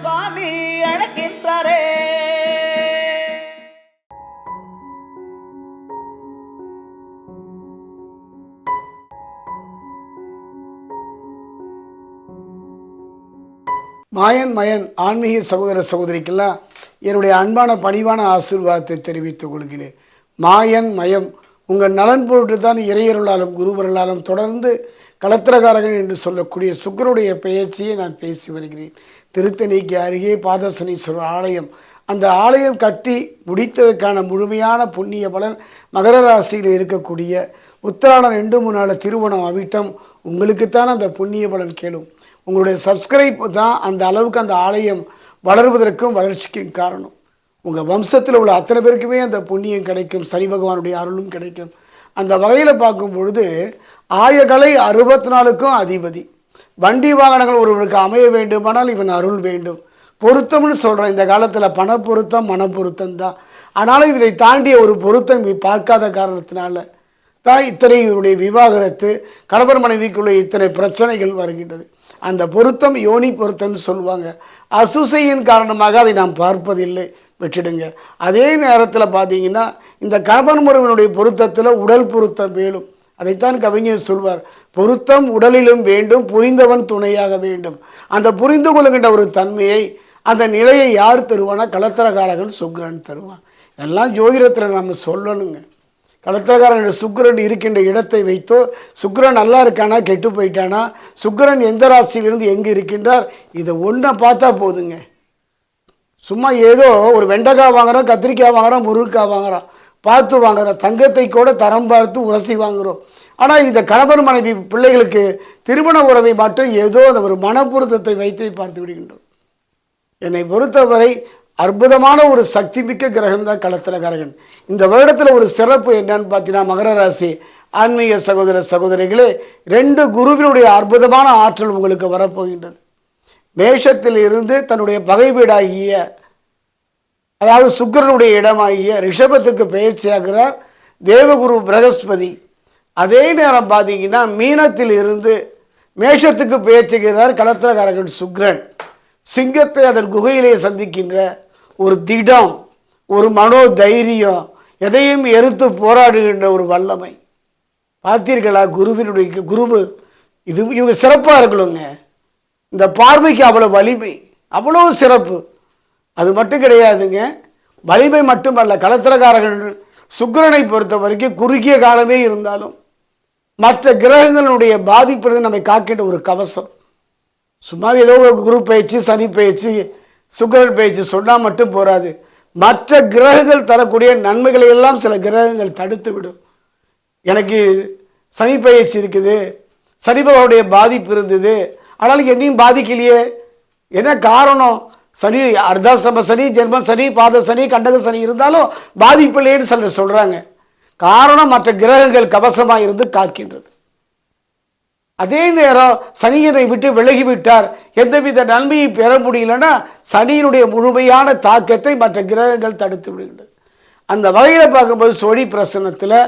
சுவாமி அழைக்கின்றாரே. மாயன் மயன் ஆன்மீக சகோதர சகோதரிக்கெல்லாம் என்னுடைய அன்பான பணிவான ஆசீர்வாதத்தை தெரிவித்துக் கொள்கிறேன். மாயன் மயம் உங்கள் நலன் பொருட்டு தான் இறையருளாலும் குருவர்களாலும் தொடர்ந்து களத்திரகாரகன் என்று சொல்லக்கூடிய சுக்கருடைய பெயர்ச்சியை நான் பேசி வருகிறேன். திருத்தணிக்கு அருகே பாதசனீஸ்வரர் ஆலயம். அந்த ஆலயம் கட்டி முடித்ததற்கான முழுமையான புண்ணிய பலன் மகர ராசியில் இருக்கக்கூடிய உத்திராடம் ரெண்டு மூணு நாள் திருவோணம் அவிட்டம் உங்களுக்குத்தான் அந்த புண்ணிய பலன் கேளும். உங்களுடைய சப்ஸ்கிரைப் தான் அந்த அளவுக்கு அந்த ஆலயம் வளர்வதற்கும் வளர்ச்சிக்கும் காரணம். உங்கள் வம்சத்தில் உள்ள அத்தனை பேருக்குமே அந்த புண்ணியம் கிடைக்கும் சனி பகவானுடைய அருளும் கிடைக்கும். அந்த வகையில் பார்க்கும் பொழுது ஆயகலை அறுபத்தி நாலுக்கும் அதிபதி. வண்டி வாகனங்கள் ஒருவருக்கு அமைய வேண்டுமானால் இவன் அருள் வேண்டும். பொருத்தம்னு சொல்கிறேன் இந்த காலத்தில் பண பொருத்தம் மன பொருத்தம் தான். ஆனாலும் இதை தாண்டிய ஒரு பொருத்தம் பார்க்காத காரணத்தினால தான் இத்தனை இவருடைய விவாகரத்து கணவன் மனைவிக்குள்ள இத்தனை பிரச்சனைகள் வருகின்றது. அந்த பொருத்தம் யோனி பொருத்தம்னு சொல்லுவாங்க. அசுசையின் காரணமாக அதை நாம் பார்ப்பதில்லை. விட்டுடுங்க. அதே நேரத்தில் பார்த்தீங்கன்னா இந்த கணவன் முறையினுடைய பொருத்தத்தில் உடல் பொருத்தம் வேணும் அதைத்தான் கவிஞர் சொல்வார் பொருத்தம் உடலிலும் வேண்டும் புரிந்தவன் துணையாக வேண்டும். அந்த புரிந்து கொள்கின்ற ஒரு தன்மையை அந்த நிலையை யார் தருவானா? கலத்திரகாரகன் சுக்ரன் தருவான். எல்லாம் ஜோதிடத்தில் நம்ம சொல்லணுங்க. கடத்தக்காரன் சுக்ரன் இருக்கின்ற இடத்தை வைத்தோ சுக்ரன் நல்லா இருக்கானா கெட்டு போயிட்டானா? சுக்கிரன் எந்த ராசியிலிருந்து எங்கே இருக்கின்றார்? இதை ஒன்றை பார்த்தா போதுங்க. சும்மா ஏதோ ஒரு வெண்டைக்காய் வாங்குறோம் கத்திரிக்காய் வாங்குறோம் முருங்கைக்காய் வாங்குறோம். பார்த்து வாங்குறோம். தங்கத்தை கூட தரம் பார்த்து உரசி வாங்குறோம். ஆனால் இந்த கணவர் மனைவி பிள்ளைகளுக்கு திருமண உறவை மட்டும் ஏதோ அந்த ஒரு மனப்பொருத்தத்தை வைத்து பார்த்து விடுகின்றோம். என்னை பொறுத்தவரை அற்புதமான ஒரு சக்தி மிக்க கிரகம் தான் களத்திரகாரகன் இந்த வருடத்தில் ஒரு சிறப்பு என்னன்னு பார்த்தீங்கன்னா மகர ராசி. ஆன்மீக சகோதர சகோதரிகளே ரெண்டு குருவினுடைய அற்புதமான ஆற்றல் உங்களுக்கு வரப்போகின்றது. மேஷத்தில் இருந்து தன்னுடைய பகை வீடாகிய அதாவது சுக்கரனுடைய இடமாகிய ரிஷபத்துக்கு பயிற்சியாகிறார் தேவகுரு பிரகஸ்பதி. அதே நேரம் பார்த்தீங்கன்னா மீனத்தில் இருந்து மேஷத்துக்கு பேச்சுகிறார் களத்திரகாரகன் சுக்ரன். சிங்கத்தை அதன் குகையிலே சந்திக்கின்ற ஒரு திடம் ஒரு மனோ தைரியம் எதையும் எதிர்த்து போராடுகின்ற ஒரு வல்லமை. பார்த்தீர்களா குருவினுடைய குருவு? இது இவங்க சிறப்பாக இருக்கணுங்க. இந்த பார்வைக்கு அவ்வளோ வலிமை அவ்வளோ சிறப்பு. அது மட்டும் கிடையாதுங்க. வலிமை மட்டுமல்ல களத்திரக்காரர்கள் சுக்கிரனை பொறுத்த வரைக்கும் குறுகிய காலமே இருந்தாலும் மற்ற கிரகங்களுடைய பாதிப்பிலிருந்து நம்மை காக்கின்ற ஒரு கவசம். சும்மா ஏதோ ஒரு குரு பயிற்சி சனி பயிற்சி சுக்கரன் பயிற்சி சொன்னால் மட்டும் போராது மற்ற கிரகங்கள் தரக்கூடிய நன்மைகளை எல்லாம் சில கிரகங்கள் தடுத்து விடும் எனக்கு சனி பயிற்சி இருக்குது சனிபகனுடைய பாதிப்பு இருந்தது ஆனால் என்னையும் பாதிக்கலையே. என்ன காரணம்? சனி அர்த்தாசிரம சனி ஜென்ம சனி பாத சனி கண்டக சனி இருந்தாலும் பாதிப்பு இல்லைன்னு சிலர் சொல்கிறாங்க காரணம் மற்ற கிரகங்கள் கவசமாக இருந்து காக்கின்றது. அதே நேரம் சனியனை விட்டு விலகி விட்டார் எந்தவித நன்மையை பெற முடியலன்னா சனியினுடைய முழுமையான தாக்கத்தை மற்ற கிரகங்கள் தடுத்து விடுகின்றது. அந்த வகையில் பார்க்கும்போது சோழி பிரசனத்தில்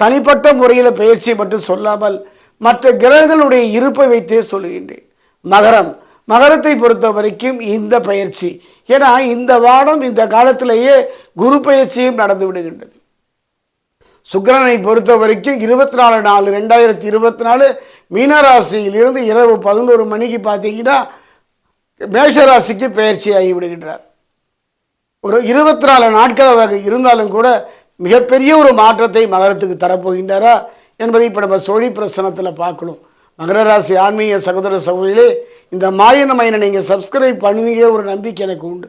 தனிப்பட்ட முறையில் பயிற்சி மட்டும் சொல்லாமல் மற்ற கிரகங்களுடைய இருப்பை வைத்தே சொல்லுகின்றேன். மகரம். மகரத்தை பொறுத்த வரைக்கும் இந்த பயிற்சி ஏன்னா இந்த வாரம் இந்த காலத்திலேயே குரு பயிற்சியும் நடந்து விடுகின்றது. சுக்கிரனை பொறுத்த வரைக்கும் இருபத்தி நாலு நாலு ரெண்டாயிரத்தி இருபத்தி நாலு மீனராசியிலிருந்து இரவு பதினோரு மணிக்கு பார்த்தீங்கன்னா மேஷராசிக்கு பயிற்சி ஆகி விடுகின்றார். ஒரு இருபத்தி நாலு நாட்களாக இருந்தாலும் கூட மிகப்பெரிய ஒரு மாற்றத்தை மகரத்துக்கு தரப்போகின்றாரா என்பதை இப்போ நம்ம சோழி பிரசனத்தில் பார்க்கணும். மகர ராசி ஆன்மீக சகோதர சகோதரிகளே இந்த மாயன மயனை நீங்கள் சப்ஸ்கிரைப் பண்ணுவீங்க ஒரு நம்பிக்கை எனக்கு உண்டு.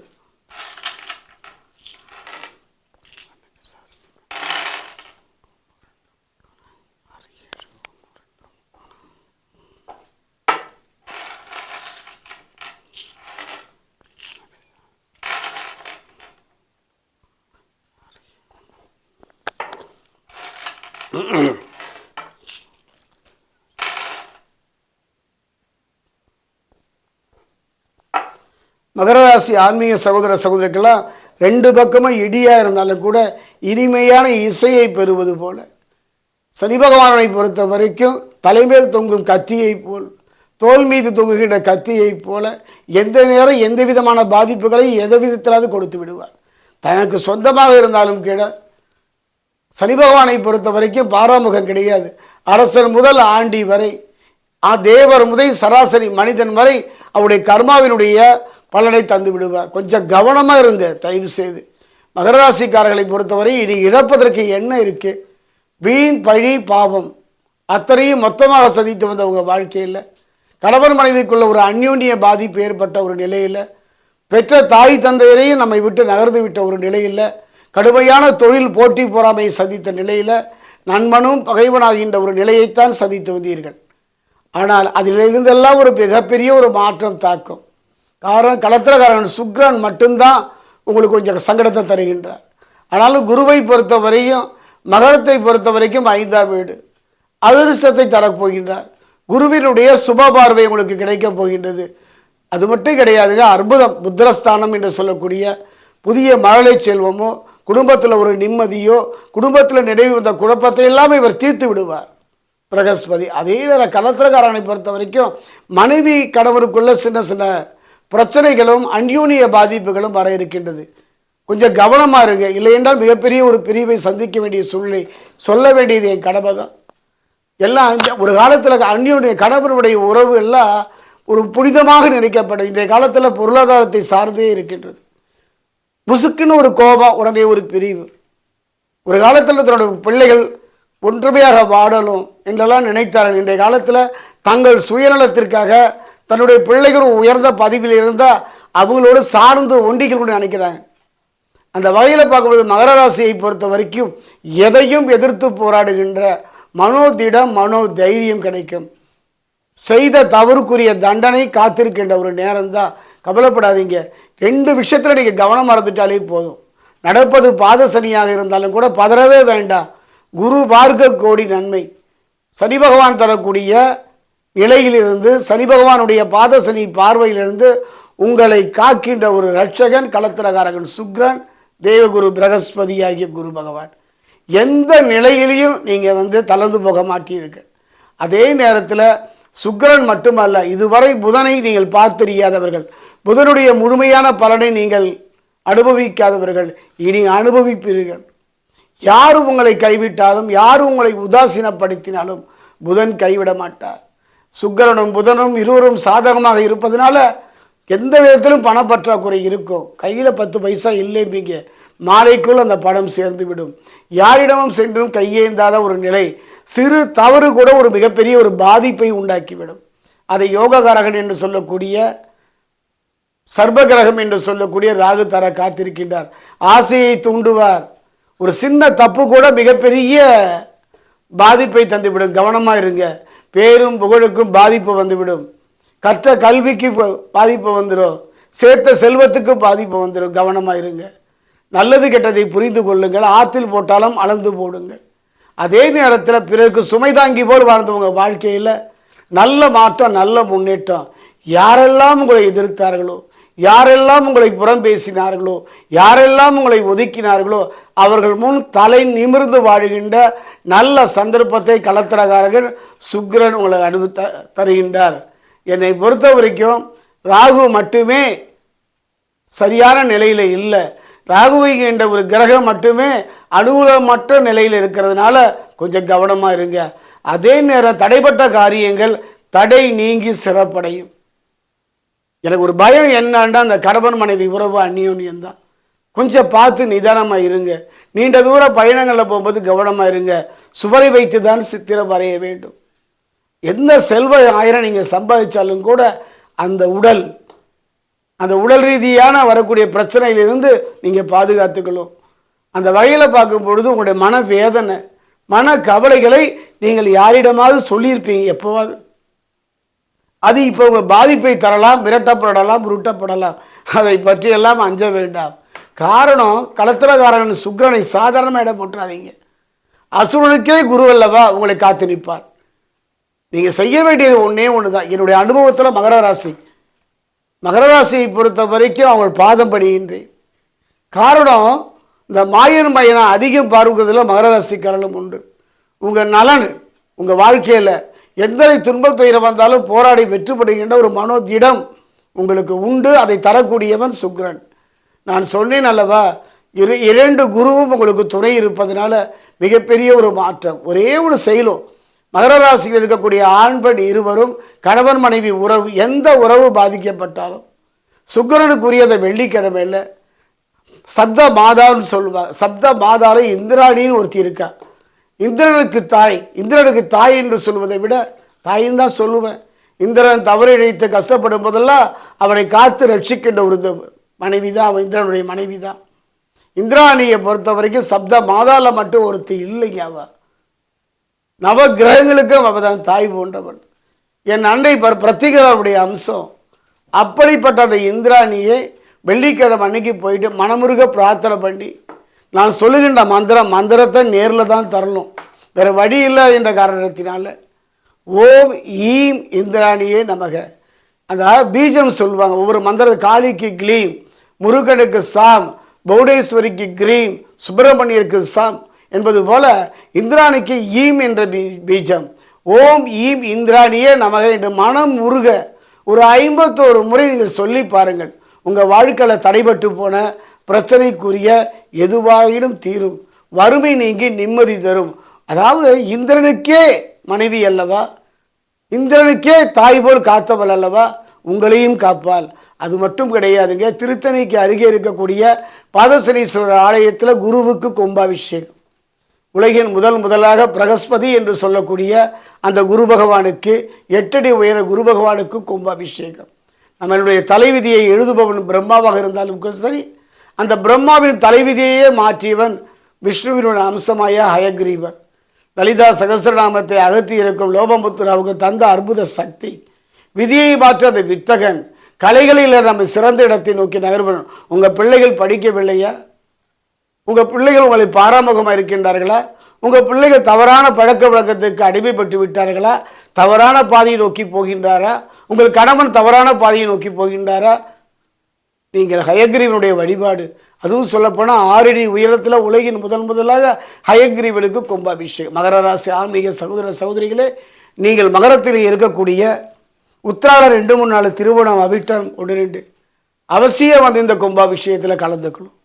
மகர ராசி ஆன்மீக சகோதர சகோதரிக்கெல்லாம் ரெண்டு பக்கமும் இடியாக இருந்தாலும் கூட இனிமையான இசையை பெறுவது போல. சனி பகவானை பொறுத்த வரைக்கும் தலைமேல் தொங்கும் கத்தியைப் போல் தோல் மீது தொங்குகின்ற கத்தியைப் போல எந்த நேரம் எந்த விதமான பாதிப்புகளை எத விதத்திலாவது கொடுத்து விடுவார். தனக்கு சொந்தமாக இருந்தாலும் கூட சனி பகவானை பொறுத்த வரைக்கும் பாராமுகம் கிடையாது. அரசர் முதல் ஆண்டி வரை ஆ, தேவர் முதல் சராசரி மனிதன் வரை அவருடைய கர்மாவினுடைய பலனை தந்து விடுவார். கொஞ்சம் கவனமாக இருங்க தயவு செய்து. மகராசிக்காரர்களை பொறுத்தவரை இனி இழப்பதற்கு என்ன இருக்கு? வீண் பழி பாவம். அத்தனையும் மொத்தமாக சதித்து வந்த உங்கள் வாழ்க்கையில். கணவன் மனைவிக்குள்ள ஒரு அந்யோன்ய பாதிப்பு ஏற்பட்ட ஒரு நிலையில் பெற்ற தாய் தந்தையரையும் நம்மை விட்டு நகர்ந்து விட்ட ஒரு நிலையில் கடுமையான தொழில் போட்டி பொறாமையை சந்தித்த நிலையில் நண்பனும் பகைவனாகின்ற ஒரு நிலையைத்தான் சந்தித்து வந்தீர்கள். ஆனால் அதிலிருந்தெல்லாம் ஒரு மிகப்பெரிய ஒரு மாற்றம் தாக்கும். காரணம் களத்திரக்காரன் சுக்ரன் மட்டும்தான் உங்களுக்கு கொஞ்சம் சங்கடத்தை தருகின்றார். ஆனாலும் குருவை பொறுத்த வரையும் மகரத்தை பொறுத்த வரைக்கும் ஐந்தாம் வீடு. அதிர்ஷ்டத்தை தரப்போகின்றார் குருவினுடைய சுப பார்வை உங்களுக்கு கிடைக்கப் போகின்றது. அது மட்டும் கிடையாதுங்க அற்புதம் புத்திரஸ்தானம் என்று சொல்லக்கூடிய புதிய மழலை செல்வமோ குடும்பத்தில் ஒரு நிம்மதியோ குடும்பத்தில் நினைவு வந்த குழப்பத்தை எல்லாமே இவர் தீர்த்து விடுவார். பிரகஸ்பதி அதே நேரம் கலத்திரக்காரனை பொறுத்த வரைக்கும் மனைவி கணவருக்குள்ள சின்ன சின்ன பிரச்சனைகளும் அந்யூனிய பாதிப்புகளும் வர இருக்கின்றது. கொஞ்சம் கவனமாக இருங்க. இல்லையென்றால் மிகப்பெரிய ஒரு பிரிவை சந்திக்க வேண்டிய சூழ்நிலை. சொல்ல வேண்டியது என் கடமை தான். எல்லாம் இந்த- ஒரு காலத்தில் அந்நியுடைய கணவனுடைய உறவு எல்லாம் ஒரு புனிதமாக நினைக்கப்படும். இன்றைய காலத்தில் பொருளாதாரத்தை சார்ந்தே இருக்கின்றது. புசுக்குன்னு ஒரு கோபம் உடனே ஒரு பிரிவு. ஒரு காலத்தில் தன்னுடைய பிள்ளைகள் ஒற்றுமையாக வாடணும் என்றெல்லாம் நினைத்தார்கள். இன்றைய காலத்தில் தங்கள் சுயநலத்திற்காக தன்னுடைய பிள்ளைகள் உயர்ந்த பதிவில் இருந்தால் அவங்களோடு சார்ந்து ஒண்டிக்கணும்னு நினைக்கிறாங்க. அந்த வகையில் பார்க்கும்போது மகர ராசியை பொறுத்த வரைக்கும் எதையும் எதிர்த்து போராடுகின்ற மனோதிடம் மனோ தைரியம் கிடைக்கும். செய்த தவறுக்குரிய தண்டனை காத்திருக்கின்ற ஒரு நேரம்தான் கவலைப்படாதீங்க. ரெண்டு விஷயத்தில் நீங்கள் கவனம் மறந்துட்டாலே போதும். நடப்பது பாதசனியாக இருந்தாலும் கூட பதறவே வேண்டாம். குரு பார்க்க கோடி நன்மை. சனி பகவான் தரக்கூடிய நிலையிலிருந்து சனி பகவானுடைய பாதசனி பார்வையிலிருந்து உங்களை காக்கின்ற ஒரு ரட்சகன் களத்திரகாரகன் சுக்ரன் தேவகுரு பிரகஸ்பதி ஆகிய குரு பகவான். எந்த நிலையிலையும் நீங்கள் வந்து தளர்ந்து போக மாட்டீர்கள். அதே நேரத்தில் சுக்கிரன் மட்டுமல்ல இதுவரை புதனை நீங்கள் பார்த்தறியாதவர்கள் புதனுடைய முழுமையான பலனை நீங்கள் அனுபவிக்காதவர்கள். இனி அனுபவிப்பீர்கள். யார் உங்களை கைவிட்டாலும் யார் உங்களை உதாசீனப்படுத்தினாலும் புதன் கைவிட மாட்டார். சுக்கிரனும் புதனும் இருவரும் சாதகமாக இருப்பதனால எந்த விதத்திலும் பணப்பற்றாக்குறை இருக்கும் கையில் பத்து பைசா இல்லைம்பீங்க மாலைக்குள் அந்த பணம் சேர்ந்து விடும் யாரிடமும் சென்றும் கையேந்தாத ஒரு நிலை சிறு தவறு கூட ஒரு மிகப்பெரிய ஒரு பாதிப்பை உண்டாக்கிவிடும். அதை யோககாரகன் என்று சொல்லக்கூடிய சர்பகிரகம் என்று சொல்லக்கூடிய ராகு தர காத்திருக்கின்றார். ஆசையை தூண்டுவார். ஒரு சின்ன தப்பு கூட மிகப்பெரிய பாதிப்பை தந்துவிடும். கவனமாக இருங்க. பேரும் புகழுக்கும் பாதிப்பு வந்துவிடும். கற்ற கல்விக்கு பாதிப்பு வந்துடும் சேர்த்த செல்வத்துக்கு பாதிப்பு வந்துடும் கவனமாக இருங்க. நல்லது கெட்டதை புரிந்து கொள்ளுங்கள். ஆற்றில் போட்டாலும் அளந்து போடுங்கள். அதே நேரத்தில் பிறருக்கு சுமை தாங்கி போல் வாழ்ந்தவங்க வாழ்க்கையில் நல்ல மாற்றம் நல்ல முன்னேற்றம். யாரெல்லாம் உங்களை எதிர்த்தார்களோ யாரெல்லாம் உங்களை புறம் பேசினார்களோ யாரெல்லாம் உங்களை ஒதுக்கினார்களோ அவர்கள் முன் தலை நிமிர்ந்து வாழுகின்ற நல்ல சந்தர்ப்பத்தை கலத்திரகாரர்கள் சுக்ரன் உங்களை அனுபவி த- தருகின்றார். என்னை பொறுத்த வரைக்கும் ராகு மட்டுமே சரியான நிலையில் இல்லை. ராகுவை என்ற ஒரு கிரகம் மட்டுமே அனுகூலமற்ற நிலையில் இருக்கிறதுனால கொஞ்சம் கவனமாக இருங்க. அதே நேரம் தடைப்பட்ட காரியங்கள் தடை நீங்கி சிறப்படையும். எனக்கு ஒரு பயம் என்னன்னா அந்த கடவன் மனைவி உறவு அந்நியோன்யம் தான். கொஞ்சம் பார்த்து நிதானமாக இருங்க. நீண்ட தூர பயணங்களில் போகும்போது கவனமாக இருங்க. சுவரை வைத்து தான் சித்திரம் வரைய வேண்டும். எந்த செல்வ ஆயிரம் நீங்கள் சம்பாதிச்சாலும் கூட அந்த உடல் அந்த உடல் ரீதியான வரக்கூடிய பிரச்சனையிலிருந்து நீங்கள் பாதுகாத்துக்கணும். அந்த வகையில் பார்க்கும் பொழுது உங்களுடைய மன வேதனை மன கவலைகளை நீங்கள் யாரிடமாவது சொல்லியிருப்பீங்க எப்போவாது. அது இப்போ உங்கள் பாதிப்பை தரலாம் மிரட்டப்படலாம் உருட்டப்படலாம். அதை பற்றியெல்லாம் அஞ்ச வேண்டாம். காரணம் களத்திரகாரன் சுக்கிரனை சாதாரணமாக இடம் போட்டுறாதீங்க. அசுரனுக்கே குரு அல்லவா உங்களை காத்து நிற்பார் நீங்கள் செய்ய வேண்டியது ஒன்றே ஒன்று தான் என்னுடைய அனுபவத்தில் மகர ராசி மகர ராசியை பொறுத்த வரைக்கும் அவள் பாதம் படுகின்றேன் காரணம் இந்த மாயன் மயனை அதிகம் பார்க்கிறதுல மகர ராசிக்காரர்களும் உண்டு. உங்கள் நலன் உங்கள் வாழ்க்கையில் எத்தனை துன்பத் துயரம் வந்தாலும் போராடி வெற்றுப்படுகின்ற ஒரு மனோதிடம் உங்களுக்கு உண்டு. அதை தரக்கூடியவன் சுக்ரன். நான் சொன்னேன் அல்லவா இரு இரண்டு குருவும் உங்களுக்கு துணை இருப்பதனால மிகப்பெரிய ஒரு மாற்றம். ஒரே ஒரு செயலும் மகர ராசியில் இருக்கக்கூடிய ஆண் பெண் இருவரும் கணவன் மனைவி உறவு எந்த உறவு பாதிக்கப்பட்டாலும் சுக்கிரனுக்குரியதை வெள்ளிக்கிழமையில் சப்த மாதான்னு சொல்லுவார் சப்த மாதால இந்திராணின்னு ஒருத்தி இருக்கா. இந்திரனுக்கு தாய் இந்திரனுக்கு தாய் என்று சொல்வதை விட தாயின் தான் சொல்லுவேன். இந்திரன் தவறு இழைத்து கஷ்டப்படும் போதெல்லாம் அவனை காத்து ரட்சிக்கின்ற ஒரு மனைவி தான் அவன் இந்திரனுடைய மனைவி தான் இந்திராணியை பொறுத்த வரைக்கும் சப்த மாதால மட்டும் ஒருத்தி இல்லைங்க அவள் நவ கிரகங்களுக்கும் அவ தான் தாய் போன்றவன் என் அண்டை பர் பிரத்திகருடைய அம்சம் அப்படிப்பட்ட அந்த இந்திராணியை வெள்ளிக்கிழமை அன்னைக்கு போயிட்டு மனமுருக பிரார்த்தனை பண்ணி நான் சொல்லுகின்ற மந்திரம் மந்திரத்தை நேரில் தான் தரணும். வேறு வழி இல்லை என்ற காரணத்தினால ஓம் ஈம் இந்திராணியே நமக. அந்த பீஜம் சொல்லுவாங்க ஒவ்வொரு மந்திர காளிக்கு க்ளீம் முருகனுக்கு சாம் பௌடேஸ்வரிக்கு கிரீம் சுப்பிரமணியருக்கு சாம் என்பது போல இந்திராணிக்கு ஈம் என்ற பீ- பீஜம். ஓம் ஈம் இந்திராணியே நமக என்று மனம் உருக ஒரு ஐம்பத்தோரு முறை நீங்கள் சொல்லி பாருங்கள். உங்கள் வாழ்க்கையில் தடைபட்டு போன பிரச்சனைக்குரிய எதுவாயினும் தீரும். வறுமை நீங்கி நிம்மதி தரும். அதாவது இந்திரனுக்கே மனைவி அல்லவா? இந்திரனுக்கே தாய் போல் காத்தவள் அல்லவா? உங்களையும் காப்பாள். அது மட்டும் கிடையாதுங்க. திருத்தணிக்கு அருகே இருக்கக்கூடிய பாதசனீஸ்வரர் ஆலயத்தில் குருவுக்கு கும்பாபிஷேகம். உலகின் முதல் முதலாக பிரகஸ்பதி என்று சொல்லக்கூடிய அந்த குரு பகவானுக்கு எட்டடி உயர குரு பகவானுக்கு கும்பாபிஷேகம். நம்மளுடைய தலைவிதியை எழுதுபவன் பிரம்மாவாக இருந்தாலும் கூட சரி அந்த பிரம்மாவின் தலைவிதியையே மாற்றியவன் விஷ்ணுவினுடைய அம்சமாய ஹயக்ரீவர் லலிதா சகஸ்ரநாமத்தை அகத்தி இருக்கும் லோபமுத்துராவுக்கு தந்த அற்புத சக்தி. விதியை மாற்ற அந்த வித்தகன். கலைகளில் நம்ம சிறந்த இடத்தை நோக்கி நகர்வன். உங்கள் பிள்ளைகள் படிக்கவில்லையா? உங்கள் பிள்ளைகள் உங்களை பாராமுகமாக இருக்கின்றார்களா? உங்கள் பிள்ளைகள் தவறான பழக்க வழக்கத்துக்கு அடிமைப்பட்டு விட்டார்களா? தவறான பாதையை நோக்கி போகின்றாரா? உங்கள் கணவன் தவறான பாதையை நோக்கி போகின்றாரா? நீங்கள் ஹயக்ரீவனுடைய வழிபாடு. அதுவும் சொல்லப்போனால் ஆறடி உயரத்தில் உலகின் முதல் முதலாக ஹயக்ரீவனுக்கு கும்பாபிஷேகம். மகர ராசி ஆன்மீக சகோதர சகோதரிகளே நீங்கள் மகரத்தில் இருக்கக்கூடிய உத்திராட ரெண்டு மூணு நாள் திருவோணம் அபிட்டம் ஒன்று ரெண்டு. அவசியம் வந்து இந்த கும்பாபிஷேகத்தில் கலந்துக்கணும்.